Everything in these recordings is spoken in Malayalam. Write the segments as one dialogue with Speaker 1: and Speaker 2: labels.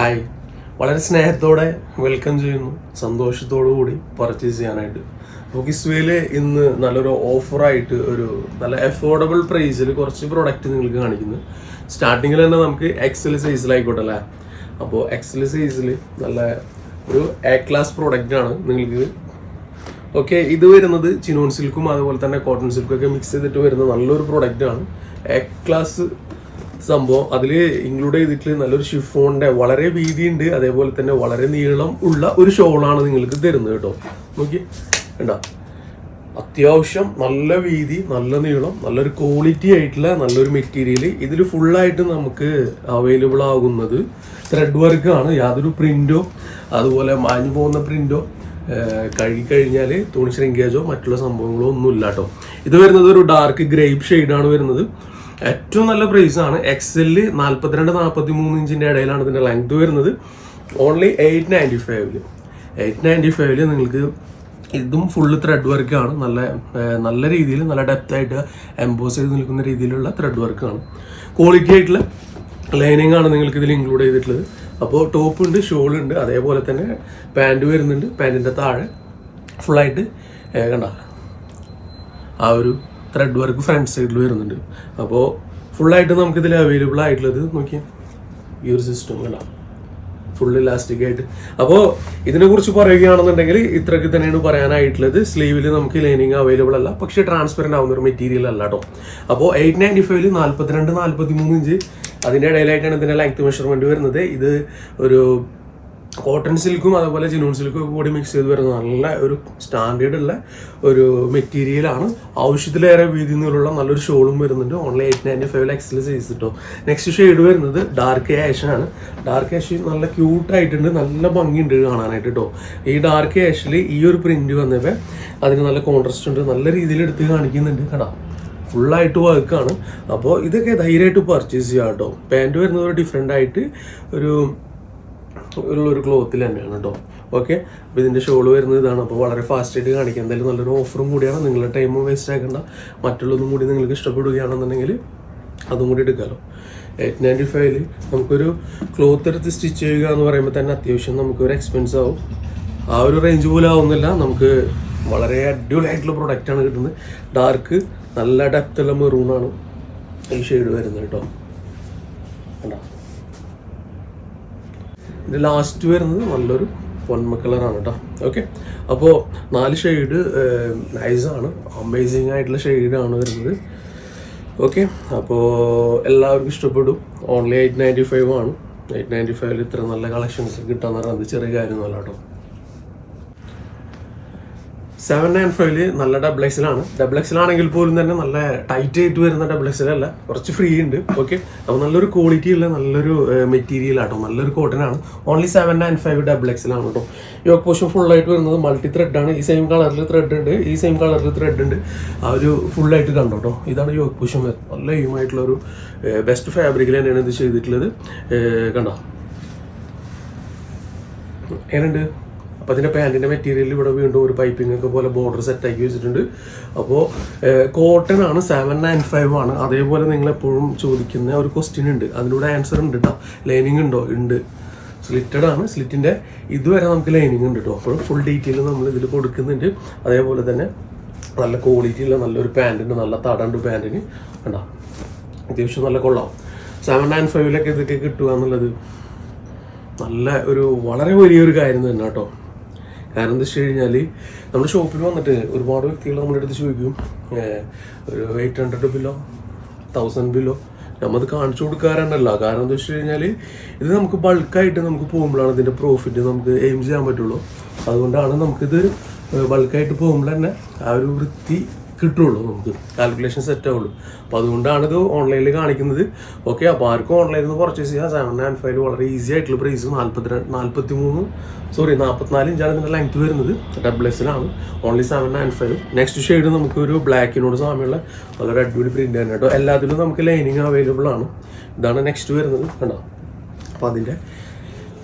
Speaker 1: ഹായ് വളരെ സ്നേഹത്തോടെ വെൽക്കം ചെയ്യുന്നു. സന്തോഷത്തോടു കൂടി പർച്ചേസ് ചെയ്യാനായിട്ട്. ഇസ്വേൽ ഇന്ന് നല്ലൊരു ഓഫറായിട്ട് ഒരു നല്ല അഫോർഡബിൾ പ്രൈസിൽ കുറച്ച് പ്രൊഡക്റ്റ് നിങ്ങൾക്ക് കാണിക്കുന്നു. സ്റ്റാർട്ടിങ്ങിൽ തന്നെ നമുക്ക് എക്സൽ സൈസിലായിക്കോട്ടെ അല്ലേ? അപ്പോൾ എക്സൽ സൈസിൽ നല്ല ഒരു എ ക്ലാസ് പ്രോഡക്റ്റ് ആണ് നിങ്ങൾക്ക്. ഓക്കെ ഇത് വരുന്നത് ചിനോൺ സിൽക്കും അതുപോലെ തന്നെ കോട്ടൺ സിൽക്കും ഒക്കെ മിക്സ് ചെയ്തിട്ട് വരുന്ന നല്ലൊരു പ്രോഡക്റ്റ് ആണ്. എ ക്ലാസ് സംഭവം അതിൽ ഇൻക്ലൂഡ് ചെയ്തിട്ട് നല്ലൊരു ഷിഫോണിന്റെ വളരെ വീതിയുണ്ട്. അതേപോലെ തന്നെ വളരെ നീളം ഉള്ള ഒരു ഷോളാണ് നിങ്ങൾക്ക് തരുന്നത് കേട്ടോ. നോക്കി. വേണ്ട അത്യാവശ്യം നല്ല വീതി നല്ല നീളം നല്ലൊരു ക്വാളിറ്റി ആയിട്ടുള്ള നല്ലൊരു മെറ്റീരിയൽ ഇതിൽ ഫുള്ളായിട്ട് നമുക്ക് അവൈലബിൾ ആകുന്നത് ത്രെഡ് വർക്ക് ആണ്. യാതൊരു പ്രിന്റോ അതുപോലെ മാഞ്ഞു പോകുന്ന പ്രിന്റോ കഴുകി കഴിഞ്ഞാൽ തുണി ശ്രിങ്കേജോ മറ്റുള്ള സംഭവങ്ങളോ ഒന്നും ഇല്ല കേട്ടോ. ഇത് വരുന്നത് ഒരു ഡാർക്ക് ഗ്രേപ്പ് ഷെയ്ഡാണ് വരുന്നത്. ഏറ്റവും നല്ല പ്രൈസ് ആണ്. എക്സെൽ നാൽപ്പത്തിരണ്ട് നാൽപ്പത്തി മൂന്ന് ഇഞ്ചിന്റെ ഇടയിലാണ് ഇതിന്റെ ലെങ്ത് വരുന്നത്. ഓൺലി എയ്റ്റ് നയന്റി ഫൈവിൽ എയ്റ്റ് നയന്റി ഫൈവിൽ നിങ്ങൾക്ക് ഇതും ഫുള്ള് ത്രെഡ് വർക്കാണ് നല്ല നല്ല രീതിയിൽ നല്ല ഡെപ്ത് ആയിട്ട് എംബോസ് ചെയ്ത് നിൽക്കുന്ന രീതിയിലുള്ള ത്രെഡ് വർക്കാണ് ക്വാളിറ്റി ആയിട്ടുള്ള ലൈനിങ് ആണ് നിങ്ങൾക്ക് ഇതിൽ ഇൻക്ലൂഡ് ചെയ്തിട്ടുള്ളത്. അപ്പോൾ ടോപ്പ് ഉണ്ട് ഷോൾ ഉണ്ട് അതേപോലെ തന്നെ പാന്റ് വരുന്നുണ്ട്. പാന്റിന്റെ താഴെ ഫുള്ളായിട്ട് കണ്ട? ആ ഒരു ത്രെഡ് വർക്ക് ഫ്രണ്ട് സൈഡിൽ വരുന്നുണ്ട്. അപ്പോൾ ഫുള്ളായിട്ട് നമുക്ക് ഇതിൽ അവൈലബിൾ ആയിട്ടുള്ളത് നോക്കിയാൽ ഈ ഒരു സിസ്റ്റം കണ്ട. ഫുൾ ഇലാസ്റ്റിക് ആയിട്ട്. അപ്പോൾ ഇതിനെക്കുറിച്ച് പറയുകയാണെന്നുണ്ടെങ്കിൽ ഇത്രയ്ക്ക് തന്നെയാണ് പറയാനായിട്ടുള്ളത്. സ്ലീവിൽ നമുക്ക് ലൈനിങ് അവൈലബിൾ അല്ല. പക്ഷേ ട്രാൻസ്പെറന്റ് ആവുന്ന ഒരു മെറ്റീരിയൽ അല്ല കേട്ടോ അപ്പോൾ എയ്റ്റ് നയന്റി ഫൈവിൽ നാൽപ്പത്തിരണ്ട് നാൽപ്പത്തി മൂന്ന് ഇഞ്ച് അതിന്റെ ഇടയിലായിട്ടാണ് ഇതിന്റെ ലെങ്ത് മെഷർമെന്റ് വരുന്നത്. ഇത് ഒരു കോട്ടൺ സിൽക്കും അതുപോലെ ജിനൂൺ സിൽക്കും കൂടി മിക്സ് ചെയ്ത് വരുന്ന നല്ല ഒരു സ്റ്റാൻഡേർഡ് ഉള്ള ഒരു മെറ്റീരിയലാണ് ആവശ്യത്തിലേറെ വീതി നിന്നുള്ള നല്ലൊരു ഷോളും വരുന്നുണ്ട്. Online eight ninety five X L size കിട്ടും നെക്സ്റ്റ് ഷെയ്ഡ് വരുന്നത് ഡാർക്ക് ആണ്. ഡാർക്ക് ആഷ് നല്ല ക്യൂട്ട് ആയിട്ടുണ്ട്. നല്ല ഭംഗിയുണ്ട് കാണാനായിട്ട് കേട്ടോ ഈ ഡാർക്ക് ആഷിൽ ഈ ഒരു പ്രിന്റ് വന്നപ്പോൾ അതിന് നല്ല കോൺട്രസ്റ്റ് ഉണ്ട്. നല്ല രീതിയിൽ എടുത്ത് കാണിക്കുന്നുണ്ട് കടാ. ഫുള്ളായിട്ട് വർക്കാണ് അപ്പോൾ ഇതൊക്കെ ധൈര്യമായിട്ട് പർച്ചേസ് ചെയ്യാം കേട്ടോ പാന്റ് വരുന്നത് ഒരു ഡിഫറെന്റ് ആയിട്ട് ഒരു ഉള്ള ഒരു ക്ലോത്തിൽ തന്നെയാണ് കേട്ടോ ഓക്കെ അപ്പോൾ ഇതിന്റെ ഷോൾ വരുന്നത് ഇതാണ്. അപ്പോൾ വളരെ ഫാസ്റ്റ് ആയിട്ട് കാണിക്കാം. എന്തായാലും നല്ലൊരു ഓഫറും കൂടിയാണ്. നിങ്ങളുടെ ടൈമും വേസ്റ്റ് ആക്കേണ്ട. മറ്റുള്ളതും കൂടി നിങ്ങൾക്ക് ഇഷ്ടപ്പെടുകയാണെന്നുണ്ടെങ്കിൽ അതും കൂടി എടുക്കാമല്ലോ എയ്റ്റ് നയന്റി ഫൈവിൽ നമുക്കൊരു ക്ലോത്ത് എടുത്ത് സ്റ്റിച്ച് ചെയ്യുക എന്ന് പറയുമ്പോൾ തന്നെ അത്യാവശ്യം നമുക്കൊരു എക്സ്പെൻസ് ആവും. ആ ഒരു റേഞ്ച് പോലും ആവുന്നില്ല. നമുക്ക് വളരെ അടിപൊളിയായിട്ടുള്ള പ്രൊഡക്റ്റാണ് കിട്ടുന്നത്. ഡാർക്ക് നല്ല ഡെപ്തുള്ള മെറൂണാണ് ഈ ഷെയ്ഡ് വരുന്നത് കേട്ടോ കണ്ടോ ഇത് ലാസ്റ്റ് വരുന്നത് നല്ലൊരു പൊന്മ കളറാണ് കേട്ടോ ഓക്കെ അപ്പോൾ നാല് ഷെയ്ഡ് നൈസാണ് അമേസിങ് ആയിട്ടുള്ള ഷെയ്ഡാണ് വരുന്നത്. ഓക്കെ അപ്പോൾ എല്ലാവർക്കും ഇഷ്ടപ്പെടും. ഓൺലി എയ്റ്റ് നയന്റി ഫൈവ് ആണ്. എയ്റ്റ് നയന്റി ഫൈവിൽ ഇത്ര നല്ല കളക്ഷൻസ് കിട്ടാന്ന് പറയുന്നത് ചെറിയ കാര്യമൊന്നുമല്ല കേട്ടോ സെവൻ നയൻ ഫൈവിൽ നല്ല ഡബിൾ എക്സിലാണ് ഡബിൾ എക്സിലാണെങ്കിൽ പോലും തന്നെ നല്ല ടൈറ്റ് ആയിട്ട് വരുന്ന ഡബിൾ എക്സിലല്ല കുറച്ച് ഫ്രീ ഉണ്ട്. ഓക്കെ അപ്പോൾ നല്ലൊരു ക്വാളിറ്റി ഉള്ള നല്ലൊരു മെറ്റീരിയൽ ആട്ടോ. നല്ലൊരു കോട്ടൺ ആണ്. Only seven nine five double എക്സിലാണ് കേട്ടോ യോക്ക് പോഷൻ ഫുൾ ആയിട്ട് വരുന്നത് മൾട്ടി ത്രെഡ് ആണ്. ഈ സെയിം കളറിൽ ത്രെഡ് ഉണ്ട്. ഈ സെയിം കളറിൽ ത്രെഡ് ഉണ്ട്. ആ ഒരു ഫുൾ ആയിട്ട് കണ്ടോ കേട്ടോ ഇതാണ് യോക്ക് പോഷൻ വരുന്നത് നല്ല എയിമായിട്ടുള്ള ഒരു ബെസ്റ്റ് ഫാബ്രിക്കിൽ തന്നെയാണ് ഇത് ചെയ്തിട്ടുള്ളത്. കണ്ടോ? എങ്ങനെയുണ്ട്? അപ്പോൾ അതിന്റെ പാന്റിന്റെ മെറ്റീരിയൽ ഇവിടെ വീണ്ടും ഒരു പൈപ്പിംഗ് ഒക്കെ പോലെ ബോർഡർ സെറ്റാക്കി വെച്ചിട്ടുണ്ട്. അപ്പോൾ കോട്ടൺ ആണ് സെവൻ നയൻ ഫൈവ് ആണ്. അതേപോലെ നിങ്ങൾ എപ്പോഴും ചോദിക്കുന്ന ഒരു ക്വസ്റ്റ്യൻ ഉണ്ട്. അതിലൂടെ ആൻസർ ഉണ്ട് കേട്ടോ ലൈനിങ് ഉണ്ടോ? ഉണ്ട്. സ്ലിറ്റഡ് ആണ്. സ്ലിറ്റിന്റെ ഇതുവരെ നമുക്ക് ലൈനിങ് ഉണ്ട് കേട്ടോ അപ്പോൾ ഫുൾ ഡീറ്റെയിൽ നമ്മൾ ഇതിൽ കൊടുക്കുന്നുണ്ട്. അതേപോലെ തന്നെ നല്ല ക്വാളിറ്റി ഉള്ള നല്ലൊരു പാന്റ് ഉണ്ട്. നല്ല തടണ്ട് പാന്റിന് വേണ്ട അത്യാവശ്യം നല്ല കൊള്ളാം. സെവൻ നയൻ ഫൈവിലൊക്കെ ഇതൊക്കെ കിട്ടുക എന്നുള്ളത് നല്ല ഒരു വളരെ വലിയൊരു കാര്യം തന്നെ കേട്ടോ കാരണം എന്താ വെച്ച് കഴിഞ്ഞാൽ നമ്മൾ ഷോപ്പിൽ വന്നിട്ട് ഒരുപാട് വ്യക്തികൾ നമ്മുടെ അടുത്ത് ചോദിക്കും ഒരു എയ്റ്റ് ഹൺഡ്രഡ് ബില്ലോ തൗസൻഡ് ബില്ലോ നമ്മത് കാണിച്ചു കൊടുക്കാറുണ്ടല്ലോ. കാരണം എന്താ വെച്ച് കഴിഞ്ഞാൽ ഇത് നമുക്ക് ബൾക്കായിട്ട് നമുക്ക് പോകുമ്പോഴാണ് ഇതിന്റെ പ്രോഫിറ്റ് നമുക്ക് എയിം ചെയ്യാൻ പറ്റുള്ളൂ. അതുകൊണ്ടാണ് നമുക്കിത് ബൾക്കായിട്ട് പോകുമ്പോൾ തന്നെ ആ ഒരു വൃത്തി കിട്ടുള്ളൂ നമുക്ക്. കാൽക്കുലേഷൻ സെറ്റ് ആവുള്ളൂ. അപ്പോൾ അതുകൊണ്ടാണ് ഇത് ഓൺലൈനിൽ കാണിക്കുന്നത്. ഓക്കെ അപ്പോൾ ആർക്കും ഓൺലൈനിൽ നിന്ന് പർച്ചേസ് ചെയ്യാം. സെവൻ ആൻഡ് ഫൈവ് വളരെ ഈസി ആയിട്ടുള്ള പ്രൈസ് നാൽപ്പത്തിരണ്ട് നാൽപ്പത്തി മൂന്ന് സോറി നാൽപ്പത്തിനാല് ഇഞ്ചാണ് ഇതിന്റെ ലെങ്ത് വരുന്നത്. Double എസിലാണ് only seven and five next shade നമുക്ക് ഒരു ബ്ലാക്കിനോട് സാമ്യമുള്ള വളരെ അടിപൊളി പ്രിന്റ് തന്നെ കേട്ടോ. എല്ലാത്തിലും നമുക്ക് ലൈനിങ് അവൈലബിൾ ആണ്. ഇതാണ് നെക്സ്റ്റ് വരുന്നത് കണ്ടോ? അപ്പോൾ അതിന്റെ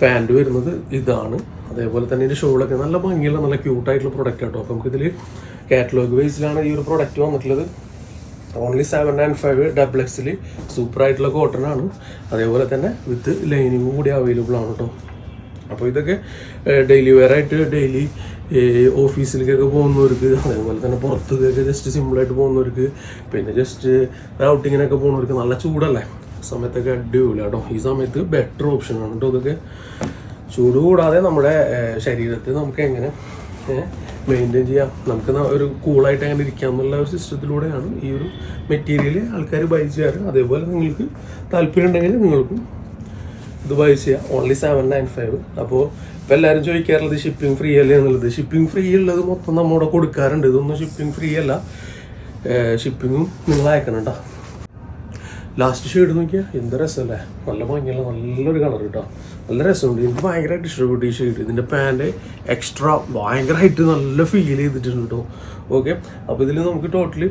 Speaker 1: പാന്റ് വരുന്നത് ഇതാണ്. അതേപോലെ തന്നെ ഇതിന്റെ ഷോളൊക്കെ നല്ല ഭംഗിയുള്ള നല്ല ക്യൂട്ടായിട്ടുള്ള പ്രൊഡക്റ്റ് കേട്ടോ അപ്പോൾ നമുക്കിതിൽ കാറ്റലോഗ് ബേസിലാണ് ഈ ഒരു പ്രൊഡക്റ്റ് വന്നിട്ടുള്ളത്. Only seven and five double എക്സിൽ കോട്ടൺ ആണ്. അതേപോലെ തന്നെ വിത്ത് ലൈനിങ്ങും കൂടി അവൈലബിൾ ആണ് കേട്ടോ അപ്പോൾ ഇതൊക്കെ ഡെയിലി വെയർ ആയിട്ട് ഡെയിലി ഓഫീസിലേക്കൊക്കെ പോകുന്നവർക്ക് അതേപോലെ തന്നെ പുറത്തേക്കൊക്കെ ജസ്റ്റ് സിമ്പിളായിട്ട് പോകുന്നവർക്ക് പിന്നെ ജസ്റ്റ് ഔട്ടിങ്ങിനൊക്കെ പോകുന്നവർക്ക് നല്ല ചൂടല്ലേ? സമയത്തൊക്കെ അടിപൊളി കേട്ടോ ഈ സമയത്ത് ബെറ്റർ ഓപ്ഷൻ ആണ് കേട്ടോ ഇതൊക്കെ. ചൂട് കൂടാതെ നമ്മുടെ ശരീരത്തെ നമുക്ക് എങ്ങനെ മെയിന്റെയിൻ ചെയ്യാം. നമുക്ക് ഒരു കൂളായിട്ട് അങ്ങനെ ഇരിക്കാം എന്നുള്ള ഒരു സിസ്റ്റത്തിലൂടെയാണ് ഈ ഒരു മെറ്റീരിയൽ ആൾക്കാർ ബൈ ചെയ്യാറ്. അതേപോലെ നിങ്ങൾക്ക് താല്പര്യം ഉണ്ടെങ്കിൽ നിങ്ങൾക്കും ഇത് ബൈ ചെയ്യാം. ഓൺലി സെവൻ നയൻ ഫൈവ് അപ്പോൾ ഇപ്പം എല്ലാവരും ചോദിക്കാറുള്ളത് ഷിപ്പിംഗ് ഫ്രീ അല്ലേ എന്നുള്ളത്. ഷിപ്പിംഗ് ഫ്രീ ഉള്ളത് മൊത്തം നമ്മുടെ കൊടുക്കാറുണ്ട്. ഇതൊന്നും ഷിപ്പിംഗ് ഫ്രീ അല്ല. ഷിപ്പിങ്ങും നിങ്ങൾ അയക്കണം കേട്ടോ ലാസ്റ്റ് ഷെയ്ഡ് നോക്കിയാൽ എന്ത് രസമല്ലേ നല്ല ഭംഗിയുള്ള നല്ലൊരു കളർ കേട്ടോ നല്ല രസമുണ്ട്. എനിക്ക് ഭയങ്കരമായിട്ട് ഇഷ്ടപ്പെട്ടു ഈ ഷെയ്ഡ് ഇതിന്റെ പാന്റ് എക്സ്ട്രാ ഭയങ്കരമായിട്ട് നല്ല ഫീൽ ചെയ്തിട്ടുണ്ട് കേട്ടോ ഓക്കെ അപ്പോൾ ഇതിൽ നമുക്ക് ടോട്ടലി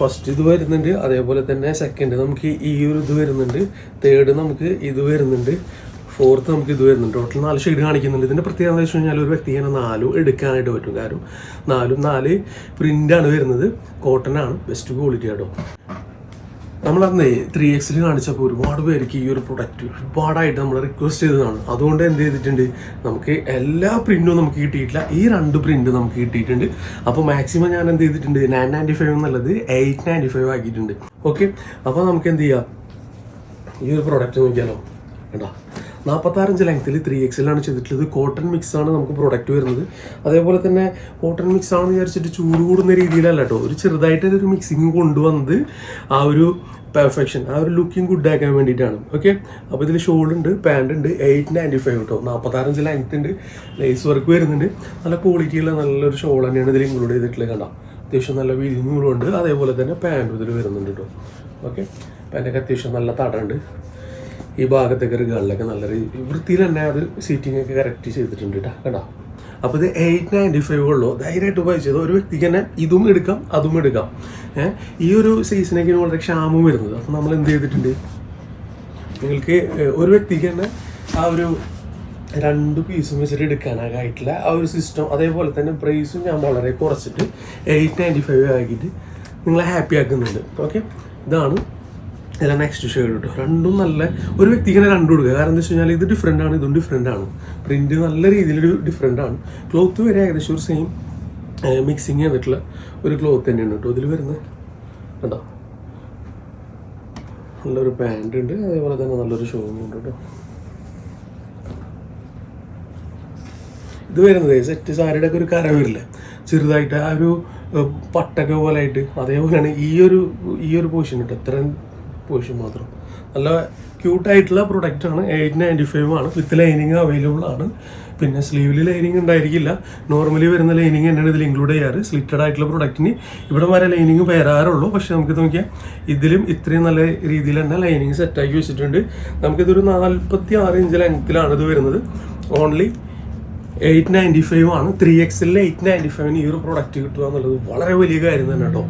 Speaker 1: ഫസ്റ്റ് ഇത് വരുന്നുണ്ട്. അതേപോലെ തന്നെ സെക്കൻഡ് നമുക്ക് ഈ ഒരു ഇത് വരുന്നുണ്ട്. തേർഡ് നമുക്ക് ഇത് വരുന്നുണ്ട്. ഫോർത്ത് നമുക്ക് ഇത് വരുന്നുണ്ട്. ടോട്ടൽ നാല് ഷെയ്ഡ് കാണിക്കുന്നുണ്ട്. ഇതിന്റെ പ്രത്യേകത എന്താ വെച്ച് കഴിഞ്ഞാൽ ഒരു വ്യക്തി ഇങ്ങനെ നാലും എടുക്കാനായിട്ട് പറ്റും. കാരണം നാലും നാല് പ്രിന്റാണ് വരുന്നത്. കോട്ടൺ ആണ്. ബെസ്റ്റ് ക്വാളിറ്റി ആട്ടോ നമ്മളന്നേ ത്രീ എക്സിൽ കാണിച്ചപ്പോൾ ഒരുപാട് പേർക്ക് ഈ ഒരു പ്രൊഡക്റ്റ് ഒരുപാടായിട്ട് നമ്മൾ റിക്വസ്റ്റ് ചെയ്തതാണ്. അതുകൊണ്ട് എന്ത് ചെയ്തിട്ടുണ്ട്? നമുക്ക് എല്ലാ പ്രിന്റും നമുക്ക് കിട്ടിയിട്ടില്ല. ഈ രണ്ട് പ്രിന്റ് നമുക്ക് കിട്ടിയിട്ടുണ്ട്. അപ്പോൾ മാക്സിമം ഞാൻ എന്ത് ചെയ്തിട്ടുണ്ട്? നയൻ നയന്റി ഫൈവ് എന്നുള്ളത് എയ്റ്റ് നയന്റി ഫൈവ് ആക്കിയിട്ടുണ്ട്. ഓക്കെ അപ്പോൾ നമുക്ക് എന്ത് ചെയ്യാം? ഈ ഒരു പ്രൊഡക്റ്റ് നോക്കിയാലോ. കേട്ടോ നാൽപ്പത്താറഞ്ച് ലെങ്ത്തിൽ ത്രീ എക്സിലാണ് ചെയ്തിട്ടുള്ളത്. കോട്ടൺ മിക്സ് ആണ് നമുക്ക് പ്രൊഡക്റ്റ് വരുന്നത്. അതേപോലെ തന്നെ കോട്ടൺ മിക്സ് ആണെന്ന് വിചാരിച്ചിട്ട് ചൂട് കൂടുന്ന രീതിയിലല്ല കേട്ടോ ഒരു ചെറുതായിട്ട് ഒരു മിക്സിങ് കൊണ്ടുവന്നത് ആ ഒരു പെർഫെക്ഷൻ ആ ഒരു ലുക്കിംഗ് ഗുഡ് ആക്കാൻ വേണ്ടിയിട്ടാണ്. ഓക്കെ അപ്പോൾ ഇതിൽ ഷോൾ ഉണ്ട് പാന്റ് ഉണ്ട് എയ്റ്റ് നയന്റി ഫൈവ് കേട്ടോ നാൽപ്പത്താറഞ്ച് ലെങ്ത് ഉണ്ട് ലേസ് വർക്ക് വരുന്നുണ്ട്. നല്ല ക്വാളിറ്റിയുള്ള നല്ലൊരു ഷോൾ തന്നെയാണ് ഇതിൽ ഇൻക്ലൂഡ് ചെയ്തിട്ടുള്ളത് കണ്ടോ? അത്യാവശ്യം നല്ല വീതിയും ഉണ്ട്. അതേപോലെ തന്നെ പാന്റ് ഇതിൽ വരുന്നുണ്ട് കേട്ടോ ഓക്കെ പാന്റൊക്കെ അത്യാവശ്യം നല്ല തടമുണ്ട്. ഈ ഭാഗത്തേക്ക് ഒരു ഗളിലൊക്കെ നല്ല വൃത്തിയിൽ തന്നെ അത് സീറ്റിംഗ് ഒക്കെ കറക്റ്റ് ചെയ്തിട്ടുണ്ട് കേട്ടോ കണ്ടോ? അപ്പോൾ ഇത് എയ്റ്റ് നയന്റി ഫൈവ് ഉള്ളൂ. ധൈര്യമായിട്ട് ഉപയോഗിച്ചത്. ഒരു വ്യക്തിക്ക് തന്നെ ഇതും എടുക്കാം അതും എടുക്കാം. ഈ ഒരു സീസണൊക്കെ വളരെ ക്ഷാമം വരുന്നത്. അപ്പോൾ നമ്മൾ എന്ത് ചെയ്തിട്ടുണ്ട്? നിങ്ങൾക്ക് ഒരു വ്യക്തിക്ക് തന്നെ ആ ഒരു രണ്ട് പീസും വെച്ചിട്ട് എടുക്കാനാകായിട്ടില്ല. ആ ഒരു സിസ്റ്റം അതേപോലെ തന്നെ പ്രൈസും ഞാൻ വളരെ കുറച്ചിട്ട് എയ്റ്റ് നയന്റി ഫൈവ് ആക്കിയിട്ട് നിങ്ങളെ ഹാപ്പി ആക്കുന്നുണ്ട്. ഓക്കെ ഇതാണ് അല്ല നെക്സ്റ്റ് ഷെയ്ഡ് കേട്ടോ രണ്ടും നല്ല ഒരു വ്യക്തിക്ക് തന്നെ രണ്ടു കൊടുക്കുക. കാരണം എന്താ വെച്ച് കഴിഞ്ഞാൽ ഇത് ഡിഫറെന്റ് ആണ് ഇതും ഡിഫറെന്റ് ആണ്. പ്രിന്റ് നല്ല രീതിയിൽ ഡിഫറെന്റ് ആണ്. ക്ലോത്ത് വരെ ഏകദേശം ഒരു സെയിം മിക്സിങ് ചെയ്തിട്ടുള്ള ഒരു ക്ലോത്ത് തന്നെയാണ് കേട്ടോ ഇതിൽ വരുന്നത്. കേട്ടോ നല്ലൊരു പാന്റ് ഉണ്ട്. അതേപോലെ തന്നെ നല്ലൊരു ഷോ ഉണ്ട് കേട്ടോ ഇത് വരുന്നത് സെറ്റ് സാരിയുടെ ഒക്കെ ഒരു കര വരില്ല? ചെറുതായിട്ട് ആ ഒരു പട്ടൊക്കെ പോലെ ആയിട്ട് അതേപോലെയാണ് ഈ ഒരു ഈ ഒരു പോർഷൻ കേട്ടോ ഇത്രയും പോർഷൻ മാത്രം. നല്ല ക്യൂട്ടായിട്ടുള്ള പ്രൊഡക്റ്റ് ആണ്. എയ്റ്റ് നയന്റി ഫൈവ് ആണ്. വിത്ത് ലൈനിങ് അവൈലബിൾ ആണ്. പിന്നെ സ്ലീവിൽ ലൈനിങ് ഉണ്ടായിരിക്കില്ല. നോർമലി വരുന്ന ലൈനിങ് തന്നെയാണ് ഇതിൽ ഇൻക്ലൂഡ് ചെയ്യാറ്. സ്ലിറ്റഡ് ആയിട്ടുള്ള പ്രൊഡക്റ്റിന് ഇവിടെ വരെ ലൈനിങ് വരാറുള്ളൂ. പക്ഷെ നമുക്ക് നോക്കിയാൽ ഇതിലും ഇത്രയും നല്ല രീതിയിൽ തന്നെ ലൈനിങ് സെറ്റാക്കി വെച്ചിട്ടുണ്ട്. നമുക്കിതൊരു നാൽപ്പത്തി ആറ് ഇഞ്ച് ലെങ്ത്തിലാണ് ഇത് വരുന്നത്. ഓൺലി എയ്റ്റ് നയന്റി ഫൈവ് ആണ്. ത്രീ എക്സിലെ എയ്റ്റ് നയന്റി ഫൈവിന് ഈ ഒരു പ്രൊഡക്റ്റ് കിട്ടുക എന്നുള്ളത് വളരെ വലിയ കാര്യം തന്നെ കേട്ടോ.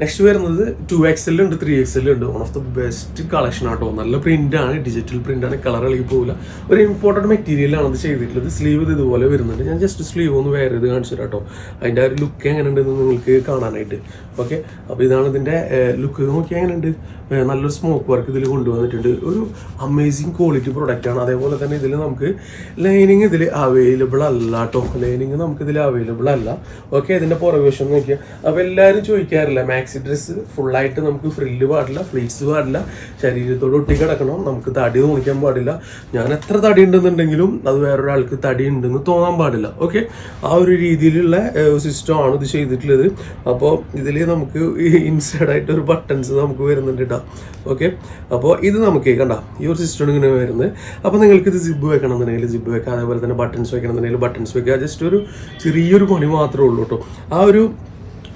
Speaker 1: നെക്സ്റ്റ് വരുന്നത് ടു എക്സൽ ഉണ്ട് ത്രീ എക്സൽ ഉണ്ട്. One of the best collection ആട്ടോ. നല്ല പ്രിന്റ് ആണ് ഡിജിറ്റൽ പ്രിന്റ് ആണ്. കളർ ഇളകി പോകില്ല ഒരു ഇമ്പോർട്ടന്റ് മെറ്റീരിയലാണ് അത് ചെയ്തിട്ടുള്ളത്. സ്ലീവ് ഇത് ഇതുപോലെ വരുന്നുണ്ട്. ഞാൻ ജസ്റ്റ് സ്ലീവ് ഒന്ന് വേറെ ഇത് കാണിച്ചു തരാം കേട്ടോ അതിന്റെ ആ ഒരു ലുക്ക് എങ്ങനെ ഉണ്ടെന്ന് നിങ്ങൾക്ക് കാണാനായിട്ട്. ഓക്കെ അപ്പോൾ ഇതാണ് ഇതിന്റെ ലുക്ക് നോക്കിയാൽ എങ്ങനെയുണ്ട്? നല്ലൊരു സ്മോക്ക് വർക്ക് ഇതിൽ കൊണ്ടുവന്നിട്ടുണ്ട്. ഒരു അമേസിങ് ക്വാളിറ്റി പ്രൊഡക്റ്റ് ആണ്. അതേപോലെ തന്നെ ഇതിൽ നമുക്ക് ലൈനിങ് ഇതിൽ അവൈലബിൾ അല്ല കേട്ടോ ലൈനിങ് നമുക്ക് ഇതിൽ അവൈലബിൾ അല്ല. ഓക്കെ ഇതിന്റെ പുറകുവശം നോക്കിയാൽ അപ്പോൾ എല്ലാവരും ചോദിക്കാറില്ല മാക്സി ഡ്രസ്സ് ഫുള്ളായിട്ട് നമുക്ക് ഫ്രില്ല് പാടില്ല ഫ്ലീറ്റ്സ് പാടില്ല ശരീരത്തോട് ഒട്ടി കിടക്കണം നമുക്ക് തടി തോന്നിക്കാൻ പാടില്ല. ഞാൻ എത്ര തടി ഉണ്ടെന്നുണ്ടെങ്കിലും അത് വേറൊരാൾക്ക് തടി ഉണ്ടെന്ന് തോന്നാൻ പാടില്ല ഓക്കെ ആ ഒരു രീതിയിലുള്ള സിസ്റ്റം ആണ് ഇത് ചെയ്തിട്ടുള്ളത്. അപ്പോൾ ഇതിൽ നമുക്ക് ഇൻസൈഡ് ആയിട്ട് ഒരു ബട്ടൺസ് നമുക്ക് വരുന്നുണ്ട് കേട്ടോ ഓക്കെ അപ്പോൾ ഇത് നമുക്ക് കണ്ട ഈ ഒരു സിസ്റ്റം ഇങ്ങനെ വരുന്നത്. അപ്പോൾ നിങ്ങൾക്ക് ഇത് സിബ് വെക്കണം എന്നുണ്ടെങ്കിൽ സിബ് വെക്കാം അതേപോലെ തന്നെ ബട്ടൺസ് വെക്കണം എന്നുണ്ടെങ്കിൽ ബട്ടൺസ് വെക്കുക. ജസ്റ്റ് ഒരു ചെറിയൊരു പണി മാത്രമേ ഉള്ളൂ കേട്ടോ ആ ഒരു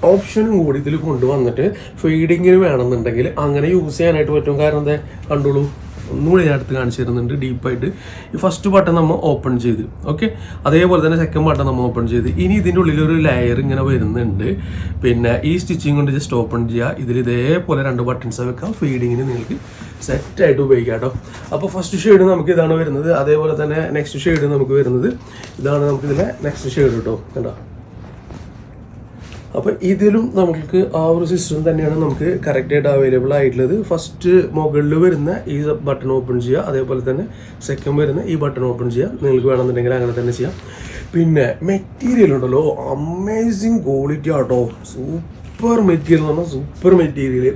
Speaker 1: ഓപ്ഷനും കൂടി ഇതിൽ കൊണ്ടുവന്നിട്ട് ഫീഡിങ്ങിന് വേണമെന്നുണ്ടെങ്കിൽ അങ്ങനെ യൂസ് ചെയ്യാനായിട്ട് പറ്റും. കാരണം എന്താ? കണ്ടോളൂ. ഒന്നുകൂടി ഞാൻ അടുത്ത് കാണിച്ചു തരുന്നുണ്ട് ഡീപ്പായിട്ട് ഈ ഫസ്റ്റ് ബട്ടൺ നമ്മൾ ഓപ്പൺ ചെയ്ത്. ഓക്കെ അതേപോലെ തന്നെ സെക്കൻഡ് ബട്ടൺ നമ്മൾ ഓപ്പൺ ചെയ്ത്. ഇനി ഇതിന്റെ ഉള്ളിൽ ഒരു ലെയർ ഇങ്ങനെ വരുന്നുണ്ട്. പിന്നെ ഈ സ്റ്റിച്ചിങ് കൊണ്ട് ജസ്റ്റ് ഓപ്പൺ ചെയ്യുക ഇതിൽ ഇതേപോലെ രണ്ട് ബട്ടൺസ് വെക്കാം. ഫീഡിങ്ങിന് നിങ്ങൾക്ക് സെറ്റായിട്ട് ഉപയോഗിക്കാം കേട്ടോ. അപ്പോൾ ഫസ്റ്റ് ഷെയ്ഡ് നമുക്ക് ഇതാണ് വരുന്നത്. അതേപോലെ തന്നെ നെക്സ്റ്റ് ഷെയ്ഡ് നമുക്ക് വരുന്നത്. ഇതാണ് നമുക്ക് നെക്സ്റ്റ് ഷെയ്ഡ് കേട്ടോ കണ്ടോ? അപ്പോൾ ഇതിലും നമുക്ക് ആ ഒരു സിസ്റ്റം തന്നെയാണ് നമുക്ക് കറക്റ്റായിട്ട് അവൈലബിൾ ആയിട്ടുള്ളത്. ഫസ്റ്റ് മുകളിൽ വരുന്ന ഈ ബട്ടൺ ഓപ്പൺ ചെയ്യുക അതേപോലെ തന്നെ സെക്കൻഡ് വരുന്ന ഈ ബട്ടൺ ഓപ്പൺ ചെയ്യുക നിങ്ങൾക്ക് വേണമെന്നുണ്ടെങ്കിൽ അങ്ങനെ തന്നെ ചെയ്യാം. പിന്നെ മെറ്റീരിയൽ ഉണ്ടല്ലോ അമേസിങ് ക്വാളിറ്റി ആട്ടോ. സൂപ്പർ മെറ്റീരിയൽ എന്ന് പറഞ്ഞാൽ സൂപ്പർ മെറ്റീരിയൽ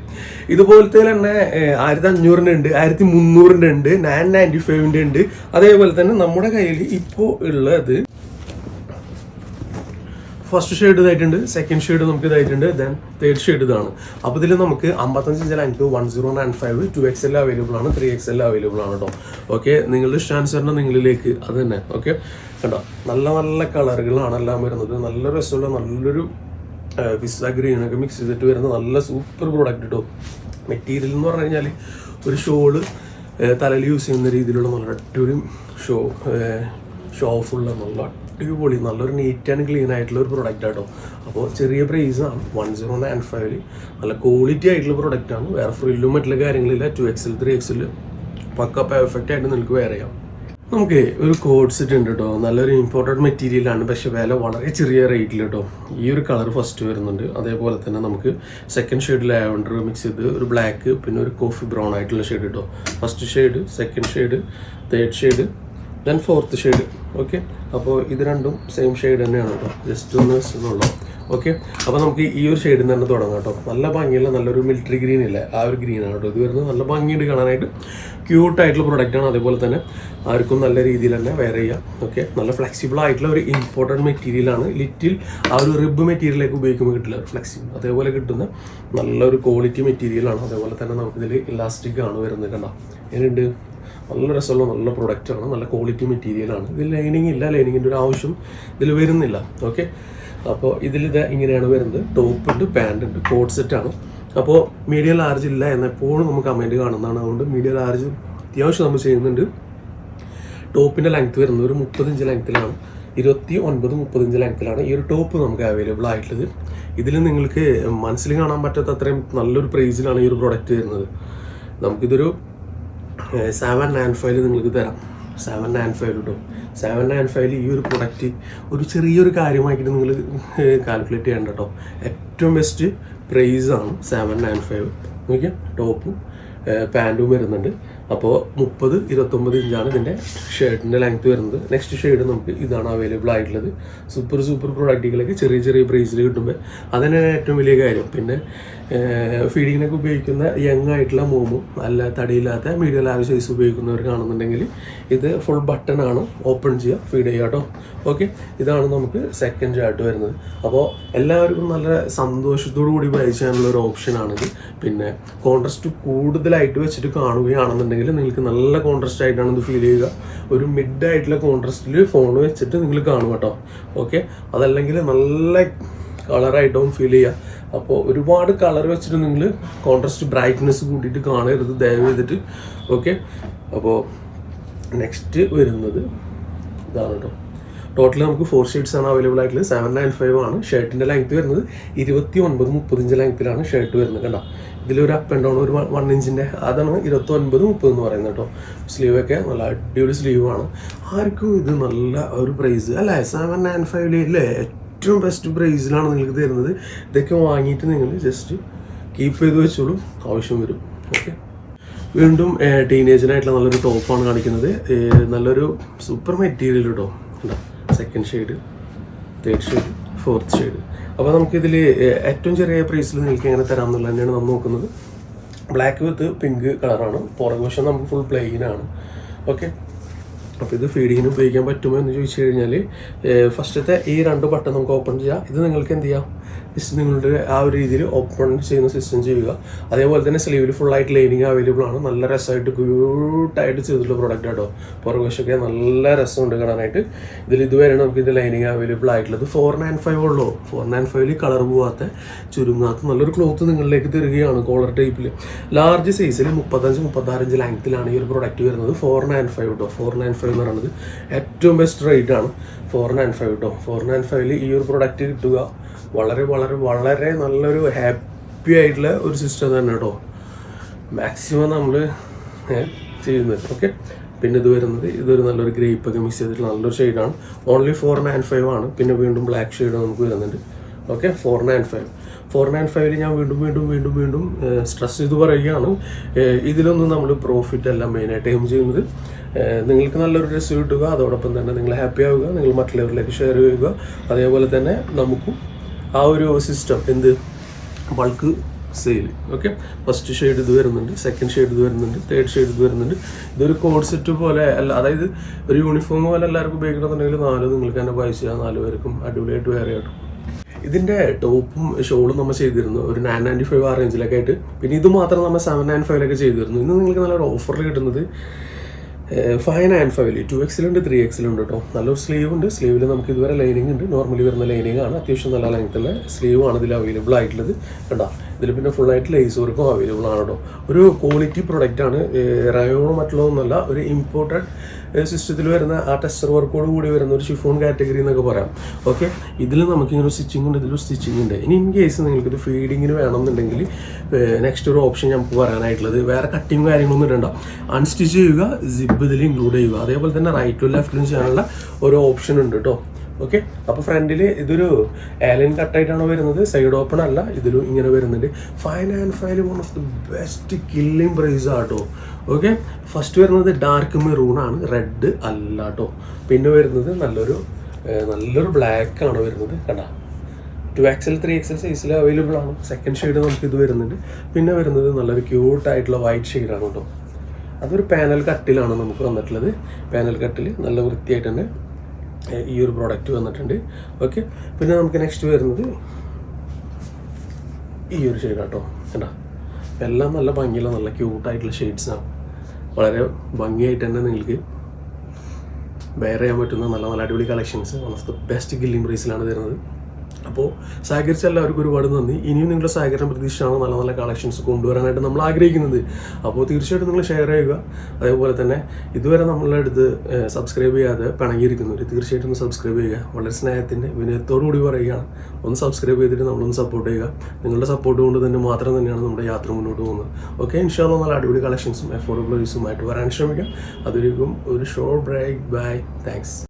Speaker 1: ഇതുപോലത്തെ തന്നെ ആയിരത്തി അഞ്ഞൂറിന്റെ ഉണ്ട് ആയിരത്തി മുന്നൂറിന്റെ ഉണ്ട് നയൻ നയന്റി ഫൈവിന്റെ ഉണ്ട്. അതേപോലെ തന്നെ നമ്മുടെ കയ്യിൽ ഇപ്പോൾ ഉള്ളത് ഫസ്റ്റ് ഷെയ്ഡ് ഇതായിട്ടുണ്ട് സെക്കൻഡ് ഷെയ്ഡ് നമുക്ക് ഇതായിട്ടുണ്ട് ദെൻ തേർഡ് ഷെയ്ഡ് ഇതാണ്. അപ്പോൾ ഇതിൽ നമുക്ക് അമ്പത്തഞ്ച് ഇഞ്ചിൽ അഞ്ച് one zero nine five two X L available ആണ് ത്രീ എക്സ് എൽ അവൈലബിൾ ആണ് കേട്ടോ ഓക്കെ നിങ്ങളുടെ ഇഷ്ടാനുസരണം നിങ്ങളിലേക്ക് അത് തന്നെ ഓക്കെ കണ്ടോ? നല്ല നല്ല കളറുകളാണ് എല്ലാം വരുന്നത്. നല്ല രസമുള്ള നല്ലൊരു പിസ്സ ഗ്രീൻ ഒക്കെ മിക്സ് ചെയ്തിട്ട് വരുന്ന നല്ല സൂപ്പർ പ്രോഡക്റ്റ് കേട്ടോ മെറ്റീരിയൽ എന്ന് പറഞ്ഞു കഴിഞ്ഞാൽ ഒരു ഷോൾ തലയിൽ യൂസ് ചെയ്യുന്ന രീതിയിലുള്ള നല്ല അടിപൊളി ഷോ ഷോ ഫുള്ള നല്ല അടിപൊളി നല്ലൊരു നീറ്റ് ആൻഡ് ക്ലീൻ ആയിട്ടുള്ള ഒരു പ്രൊഡക്റ്റ് ആട്ടോ അപ്പോൾ ചെറിയ പ്രൈസാണ് വൺ സീറോ നയൻ ഫൈവിൽ നല്ല ക്വാളിറ്റി ആയിട്ടുള്ള പ്രൊഡക്റ്റ് ആണ്. വേറെ ഫ്രില്ലും മറ്റുള്ള കാര്യങ്ങളില്ല. ടു എക്സിൽ ത്രീ എക്സിൽ പക്ക പെർഫെക്റ്റ് ആയിട്ട് നിങ്ങൾക്ക് വേറെ ചെയ്യാം. നമുക്ക് ഒരു കോഡ് സെറ്റ് ഉണ്ട് കേട്ടോ നല്ലൊരു ഇമ്പോർട്ടന്റ് മെറ്റീരിയലാണ് പക്ഷെ വില വളരെ ചെറിയ റേറ്റിൽ കേട്ടോ ഈ ഒരു കളർ ഫസ്റ്റ് വരുന്നുണ്ട്. അതേപോലെ തന്നെ നമുക്ക് സെക്കൻഡ് ഷെയ്ഡ് ലാവൻഡർ മിക്സ് ചെയ്ത് ഒരു ബ്ലാക്ക് പിന്നെ ഒരു കോഫി ബ്രൗൺ ആയിട്ടുള്ള ഷെയ്ഡ് കേട്ടോ first shade second shade third shade then fourth shade okay അപ്പോൾ ഇത് രണ്ടും സെയിം ഷെയ്ഡ് തന്നെയാണ് കേട്ടോ. ജസ്റ്റ് ഒന്ന് ഉള്ളു ഓക്കെ അപ്പോൾ നമുക്ക് ഈ ഒരു ഷെയ്ഡിൽ തന്നെ തുടങ്ങാം കേട്ടോ. നല്ല ഭംഗിയുള്ള നല്ലൊരു മിലിറ്ററി ഗ്രീൻ ഇല്ലേ? ആ ഒരു ഗ്രീനാണ് കേട്ടോ. ഇത് വരുന്നത് നല്ല ഭംഗിയുണ്ട് കാണാനായിട്ട്. ക്യൂട്ടായിട്ടുള്ള പ്രൊഡക്റ്റാണ് അതേപോലെ തന്നെ. ആർക്കും നല്ല രീതിയിൽ തന്നെ വെയർ ചെയ്യാം. ഓക്കെ നല്ല ഫ്ലെക്സിബിൾ ആയിട്ടുള്ള ഒരു ഇമ്പോർട്ടന്റ് മെറ്റീരിയലാണ് ലിറ്റിൽ ആ ഒരു റിബ് മെറ്റീരിയലേക്ക് ഉപയോഗിക്കുമ്പോൾ കിട്ടില്ല ഫ്ലെക്സിബിൾ അതേപോലെ കിട്ടുന്ന നല്ലൊരു ക്വാളിറ്റി മെറ്റീരിയലാണ് അതേപോലെ തന്നെ നമുക്കിതിൽ ഇലാസ്റ്റിക് ആണ് വരുന്നത് കണ്ടോ? എങ്ങനെയുണ്ട്? നല്ല രസമുള്ള നല്ല പ്രൊഡക്റ്റാണ് നല്ല ക്വാളിറ്റി മെറ്റീരിയലാണ് ഇതിൽ ലൈനിങ് ഇല്ല ലൈനിങ്ങിന്റെ ഒരു ആവശ്യം ഇതിൽ വരുന്നില്ല. ഓക്കെ അപ്പോൾ ഇതിൽ ഇത് ഇങ്ങനെയാണ് വരുന്നത്. ടോപ്പ് ഉണ്ട് പാന്റ് ഉണ്ട് കോട്ട് സെറ്റ് ആണ്. അപ്പോൾ മീഡിയം ലാർജ് ഇല്ല എന്നെപ്പോഴും നമുക്ക് കമന്റ് കാണുന്നതാണ്. അതുകൊണ്ട് മീഡിയം ലാർജ് അത്യാവശ്യം നമ്മൾ ചെയ്യുന്നുണ്ട്. ടോപ്പിന്റെ ലെങ്ത് വരുന്നത് ഒരു മുപ്പത്തഞ്ച് ലെങ്ത്തിലാണ് ഇരുപത്തി ഒൻപത് മുപ്പത്തഞ്ച് ലെങ്ത്തിലാണ് ഈ ഒരു ടോപ്പ് നമുക്ക് അവൈലബിൾ ആയിട്ടുള്ളത്. ഇതിൽ നിങ്ങൾക്ക് മനസ്സിൽ കാണാൻ പറ്റാത്ത അത്രയും നല്ലൊരു പ്രൈസിലാണ് ഈ ഒരു പ്രൊഡക്റ്റ് വരുന്നത്. നമുക്കിതൊരു സെവൻ നയൻ ഫൈവ് നിങ്ങൾക്ക് തരാം. സെവൻ നയൻ ഫൈവ് കിട്ടും സെവൻ നയൻ ഫൈവിൽ ഈ ഒരു പ്രൊഡക്റ്റ് ഒരു ചെറിയൊരു കാര്യമായിട്ട് നിങ്ങൾ കാൽക്കുലേറ്റ് ചെയ്യണ്ട കേട്ടോ ഏറ്റവും ബെസ്റ്റ് പ്രൈസാണ് സെവൻ നയൻ ഫൈവ് നോക്കിയാൽ ടോപ്പും പാന്റും വരുന്നുണ്ട്. അപ്പോൾ മുപ്പത് ഇരുപത്തൊമ്പത് ഇഞ്ചാണ് ഇതിന്റെ ഷർട്ടിന്റെ ലെങ്ത് വരുന്നത്. നെക്സ്റ്റ് ഷെയ്ഡ് നമുക്ക് ഇതാണ് അവൈലബിൾ ആയിട്ടുള്ളത്. സൂപ്പർ സൂപ്പർ പ്രൊഡക്റ്റുകളൊക്കെ ചെറിയ ചെറിയ പ്രൈസിൽ കിട്ടുമ്പോൾ അതന്നെയാണ് ഏറ്റവും വലിയ കാര്യം. പിന്നെ ഫീഡിങ്ങിനൊക്കെ ഉപയോഗിക്കുന്ന യങ് ആയിട്ടുള്ള മോമും നല്ല തടിയില്ലാത്ത മീഡിയം ലാർജ് സൈസ് ഉപയോഗിക്കുന്നവർക്കാണെന്നുണ്ടെങ്കിൽ ഇത് ഫുൾ ബട്ടൺ ആണ് ഓപ്പൺ ചെയ്യുക ഫീഡ് ചെയ്യുക കേട്ടോ ഓക്കെ ഇതാണ് നമുക്ക് സെക്കൻഡ് ചാർട്ട് വരുന്നത്. അപ്പോൾ എല്ലാവർക്കും നല്ല സന്തോഷത്തോടു കൂടി ബൈ ഒരു ഒരു ഓപ്ഷനാണിത് പിന്നെ കോൺട്രസ്റ്റ് കൂടുതലായിട്ട് വെച്ചിട്ട് കാണുകയാണെന്നുണ്ടെങ്കിൽ നിങ്ങൾക്ക് നല്ല കോൺട്രസ്റ്റ് ആയിട്ടാണ് ഇത് ഫീൽ ചെയ്യുക. ഒരു മിഡ് ആയിട്ടുള്ള കോൺട്രസ്റ്റിൽ ഫോൺ വെച്ചിട്ട് നിങ്ങൾ കാണും കേട്ടോ ഓക്കെ അതല്ലെങ്കിൽ നല്ല കളറായിട്ടും ഫീൽ ചെയ്യുക അപ്പോൾ ഒരുപാട് കളർ വെച്ചിട്ട് നിങ്ങൾ കോൺട്രസ്റ്റ് ബ്രൈറ്റ്നെസ് കൂട്ടിയിട്ട് കാണരുത് ദയവ് ചെയ്തിട്ട്. ഓക്കെ അപ്പോൾ നെക്സ്റ്റ് വരുന്നത് ഇതാണ് കേട്ടോ ടോട്ടൽ നമുക്ക് ഫോർ ഷെയ്ഡ്സ് ആണ് അവൈലബിൾ ആയിട്ടുള്ളത്. സെവൻ നയൻ ഫൈവ് ആണ്. ഷർട്ടിന്റെ ലെങ്ത് വരുന്നത് ഇരുപത്തി ഒൻപത് മുപ്പതിഞ്ച് ലെങ്ത്തിലാണ് ഷർട്ട് വരുന്നത് കണ്ടോ? ഇതിലൊരു അപ്പ് ആൻഡ് ഡൗൺ ഒരു വൺ ഇഞ്ചിന്റെ അതാണ് ഇരുപത്തി ഒൻപത് മുപ്പത് എന്ന് പറയുന്നത് കേട്ടോ സ്ലീവൊക്കെ നല്ല അടിപൊളി സ്ലീവാണ് ആർക്കും ഇത് നല്ല ഒരു പ്രൈസ് അല്ലേ? സെവൻ നയൻ ഫൈവിൽ അല്ലേ? ഏറ്റവും ബെസ്റ്റ് പ്രൈസിലാണ് നിങ്ങൾക്ക് തരുന്നത്. ഇതൊക്കെ വാങ്ങിയിട്ട് നിങ്ങൾ ജസ്റ്റ് കീപ്പ് ചെയ്ത് വെച്ചോളൂ. ആവശ്യം വരും. ഓക്കെ വീണ്ടും ടീനേജിനായിട്ടുള്ള നല്ലൊരു ടോപ്പാണ് കാണിക്കുന്നത്. നല്ലൊരു സൂപ്പർ മെറ്റീരിയൽ കേട്ടോ ഉണ്ടോ second shade third shade fourth shade അപ്പോൾ നമുക്കിതിൽ ഏറ്റവും ചെറിയ പ്രൈസിൽ നിങ്ങൾക്ക് എങ്ങനെ തരാം എന്നുള്ളത് തന്നെയാണ് നമ്മൾ നോക്കുന്നത്. ബ്ലാക്ക് വിത്ത് പിങ്ക് കളറാണ് പുറകുവശം നമുക്ക് ഫുൾ പ്ലെയിൻ ആണ്. ഓക്കെ അപ്പോൾ ഇത് ഫീഡിങ്ങിന് ഉപയോഗിക്കാൻ പറ്റുമോ എന്ന് ചോദിച്ചു കഴിഞ്ഞാൽ ഫസ്റ്റത്തെ ഈ രണ്ട് ബട്ടൺ നമുക്ക് ഓപ്പൺ ചെയ്യാം. ഇത് നിങ്ങൾക്ക് എന്ത് ചെയ്യാം? നിങ്ങളുടെ ആ ഒരു രീതിയിൽ ഓപ്പൺ ചെയ്യുന്ന സിസ്റ്റം ചെയ്യുക. അതേപോലെ തന്നെ സ്ലീവിൽ ഫുള്ളായിട്ട് ലൈനിങ് അവൈലബിൾ ആണ്. നല്ല രസമായിട്ട് ക്യൂട്ടായിട്ട് ചെയ്തിട്ടുള്ള പ്രോഡക്റ്റ് ആട്ടോ. പുറകുവശമൊക്കെ നല്ല രസമുണ്ട് കാണാനായിട്ട്. ഇതിൽ ഇതുവരെയാണ് നമുക്ക് ഇതിന്റെ ലൈനിങ് അവൈലബിൾ ആയിട്ടുള്ളത് ഫോർ നയൻ ഫൈവ് ഉള്ളൂ. ഫോർ നയൻ ഫൈവിൽ കളർ പോവാത്ത ചുരുങ്ങാത്ത നല്ലൊരു ക്ലോത്ത് നിങ്ങളിലേക്ക് തരികയാണ് കോളർ ടൈപ്പിൽ ലാർജ് സൈസിൽ മുപ്പത്തഞ്ച് മുപ്പത്താറഞ്ച് ലെങ്ത്തിലാണ് ഈ ഒരു പ്രോഡക്റ്റ് വരുന്നത്. ഫോർ നയൻ ഫൈവ് കേട്ടോ ഫോർ നയൻ ഫൈവ് എന്ന് പറയുന്നത് ഏറ്റവും ബെസ്റ്റ് റേറ്റ് ആണ് ഫോർ നയൻ ഫൈവ് കേട്ടോ ഫോർ നയൻ ഫൈവിൽ ഈ ഒരു പ്രൊഡക്റ്റ് കിട്ടുക വളരെ വളരെ വളരെ നല്ലൊരു ഹാപ്പി ആയിട്ടുള്ള ഒരു സിസ്റ്റം തന്നെ കേട്ടോ മാക്സിമം നമ്മൾ ചെയ്യുന്നത്. ഓക്കെ പിന്നെ ഇത് വരുന്നത് ഇതൊരു നല്ലൊരു ഗ്രേപ്പ് ഒക്കെ മിക്സ് ചെയ്തിട്ടുള്ള നല്ലൊരു ഷെയ്ഡാണ് ഓൺലി ഫോർ നയൻ ഫൈവ് ആണ്. പിന്നെ വീണ്ടും ബ്ലാക്ക് ഷെയ്ഡ് നമുക്ക് വരുന്നുണ്ട്. Okay four nine five four nine ഫൈവിൽ ഞാൻ വീണ്ടും വീണ്ടും വീണ്ടും വീണ്ടും സ്ട്രെസ് ചെയ്ത് പറയുകയാണ്. ഇതിലൊന്നും നമ്മൾ പ്രോഫിറ്റ് അല്ല മെയിനായിട്ട് എയിം ചെയ്യുന്നത്. നിങ്ങൾക്ക് നല്ലൊരു രസം കിട്ടുക അതോടൊപ്പം തന്നെ നിങ്ങൾ ഹാപ്പി ആവുക നിങ്ങൾ മറ്റുള്ളവരിലേക്ക് ഷെയർ ചെയ്യുക. അതേപോലെ തന്നെ നമുക്കും ആ ഒരു സിസ്റ്റം എന്ത്? Bulk sale okay first shade ഇത് വരുന്നുണ്ട് സെക്കൻഡ് ഷെയ്ഡ് ഇത് വരുന്നുണ്ട് തേർഡ് ഷെയ്ഡ് ഇത് വരുന്നുണ്ട്. ഇതൊരു കോഡ് സെറ്റ് പോലെ അല്ല അതായത് ഒരു യൂണിഫോം പോലെ എല്ലാവർക്കും ഉപയോഗിക്കണമെന്നുണ്ടെങ്കിൽ നാല് നിങ്ങൾക്ക് തന്നെ പൈസ നാല് പേർക്കും അടിപൊളിയായിട്ട് വേറെ ആയിട്ടും ഇതിന്റെ ടോപ്പും ഷോളും നമ്മൾ ചെയ്തിരുന്നു ഒരു നയൻ നയന്റി ഫൈവ് ആ റേഞ്ചിലൊക്കെ ആയിട്ട്. പിന്നെ ഇത് മാത്രം നമ്മൾ സെവൻ നയൻ ഫൈവിലൊക്കെ ചെയ്തിരുന്നു. ഇന്ന് നിങ്ങൾക്ക് നല്ലൊരു ഓഫറിൽ കിട്ടുന്നത് ഫൈവ് ആൻഡ് ഫൈവിൽ ടു എക്സിലുണ്ട് ത്രീ എക്സിലുണ്ട് കേട്ടോ നല്ലൊരു സ്ലീവ് ഉണ്ട്. സ്ലീവിൽ നമുക്ക് ഇതുവരെ ലൈനിങ് ഉണ്ട്. നോർമലി വരുന്ന ലൈനിങ് ആണ്. അത്യാവശ്യം നല്ല ലെങ്ത്തുള്ള സ്ലീവ് ആണ് ഇതിൽ അവൈലബിൾ ആയിട്ടുള്ളത്. കണ്ടോ? ഇതിൽ പിന്നെ ഫുള്ളായിട്ട് ലേസ് വർക്കും അവൈലബിൾ ആണ് കേട്ടോ ഒരു ക്വാളിറ്റി പ്രൊഡക്റ്റ് ആണ് റയോണോ മറ്റുള്ളതൊന്നുമല്ല ഒരു ഇമ്പോർട്ടഡ് സിസ്റ്റത്തിൽ വരുന്ന ആ ടെസ്റ്റർ വർക്കോട് കൂടി വരുന്ന ഒരു ഷിഫോൺ കാറ്റഗറി എന്നൊക്കെ പറയാം. ഓക്കെ ഇതിൽ നമുക്കിങ്ങനെ ഒരു സ്റ്റിച്ചിങ് ഉണ്ട് ഇതിലൊരു സ്റ്റിച്ചിങ് ഉണ്ട്. ഇനി ഇൻ കേസ് നിങ്ങൾക്ക് ഇത് ഫീഡിങ്ങിന് വേണമെന്നുണ്ടെങ്കിൽ നെക്സ്റ്റ് ഒരു ഓപ്ഷൻ നമുക്ക് പറയാനായിട്ടുള്ളത് വേറെ കട്ടിങ് കാര്യങ്ങളൊന്നും ഇടണ്ട. അൺസ്റ്റിച്ച് ചെയ്യുക സിബ് ഇതിൽ ഇൻക്ലൂഡ് ചെയ്യുക. അതേപോലെ തന്നെ റൈറ്റും ലെഫ്റ്റിലും ചെയ്യാനുള്ള ഒരു ഓപ്ഷൻ ഉണ്ട് കേട്ടോ ഓക്കെ അപ്പോൾ ഫ്രണ്ടിൽ ഇതൊരു ഏലൻ കട്ടായിട്ടാണ് വരുന്നത്? സൈഡ് ഓപ്പൺ അല്ല. ഇതിലും ഇങ്ങനെ വരുന്നുണ്ട്. Fine and fine one of the best killing price ആട്ടോ. ഓക്കെ ഫസ്റ്റ് വരുന്നത് ഡാർക്ക് മെറൂൺ ആണ്. റെഡ് അല്ല കേട്ടോ പിന്നെ വരുന്നത് നല്ലൊരു നല്ലൊരു ബ്ലാക്ക് ആണ് വരുന്നത്. കണ്ടാ? Two X L three X L സൈസിൽ അവൈലബിൾ ആണ്. സെക്കൻഡ് ഷെയ്ഡ് നമുക്ക് ഇത് വരുന്നുണ്ട്. പിന്നെ വരുന്നത് നല്ലൊരു ക്യൂട്ട് ആയിട്ടുള്ള വൈറ്റ് ഷെയ്ഡാണ് കേട്ടോ അതൊരു പാനൽ കട്ടിലാണ് നമുക്ക് വന്നിട്ടുള്ളത്. പാനൽ കട്ടിൽ നല്ല വൃത്തിയായിട്ട് തന്നെ ഈ ഒരു പ്രോഡക്റ്റ് വന്നിട്ടുണ്ട്. ഓക്കെ പിന്നെ നമുക്ക് നെക്സ്റ്റ് വരുന്നത് ഈ ഒരു ഷെയ്ഡ് കേട്ടോ കണ്ടാ? എല്ലാം നല്ല ഭംഗിയുള്ള നല്ല ക്യൂട്ടായിട്ടുള്ള ഷെയ്ഡ്സാണ് വളരെ ഭംഗിയായിട്ട് തന്നെ നിങ്ങൾക്ക് വെയർ ചെയ്യാൻ പറ്റുന്ന നല്ല നല്ല അടിപൊളി collections one of the best killing പ്രൈസിലാണ് തരുന്നത്. അപ്പോൾ സഹകരിച്ച എല്ലാവർക്കും ഒരുപാട് നന്ദി. ഇനിയും നിങ്ങളുടെ സഹകരണം പ്രതീക്ഷയാണ് നല്ല നല്ല കളക്ഷൻസ് കൊണ്ടുവരാനായിട്ട് നമ്മൾ ആഗ്രഹിക്കുന്നത്. അപ്പോൾ തീർച്ചയായിട്ടും നിങ്ങൾ ഷെയർ ചെയ്യുക. അതേപോലെ തന്നെ ഇതുവരെ നമ്മളുടെ അടുത്ത് സബ്സ്ക്രൈബ് ചെയ്യാതെ പിണങ്ങിയിരിക്കുന്നവർ തീർച്ചയായിട്ടും ഒന്ന് സബ്സ്ക്രൈബ് ചെയ്യുക. വളരെ സ്നേഹത്തിന്റെ വിനയത്തോടു കൂടി പറയുകയാണ്. ഒന്ന് സബ്സ്ക്രൈബ് ചെയ്തിട്ട് നമ്മളൊന്ന് സപ്പോർട്ട് ചെയ്യുക. നിങ്ങളുടെ സപ്പോർട്ട് കൊണ്ട് തന്നെ മാത്രം തന്നെയാണ് നമ്മുടെ യാത്ര മുന്നോട്ട് പോകുന്നത്. ഓക്കെ ഇൻഷാല്ല നല്ല അടിപൊളി കളക്ഷൻസും അഫോർഡബിൾ പ്രൈസുമായിട്ട് വരാൻ ശ്രമിക്കാം. അതൊരിക്കും ഒരു ഷോർട്ട് ബ്രേക്ക് ബൈ താങ്ക്സ്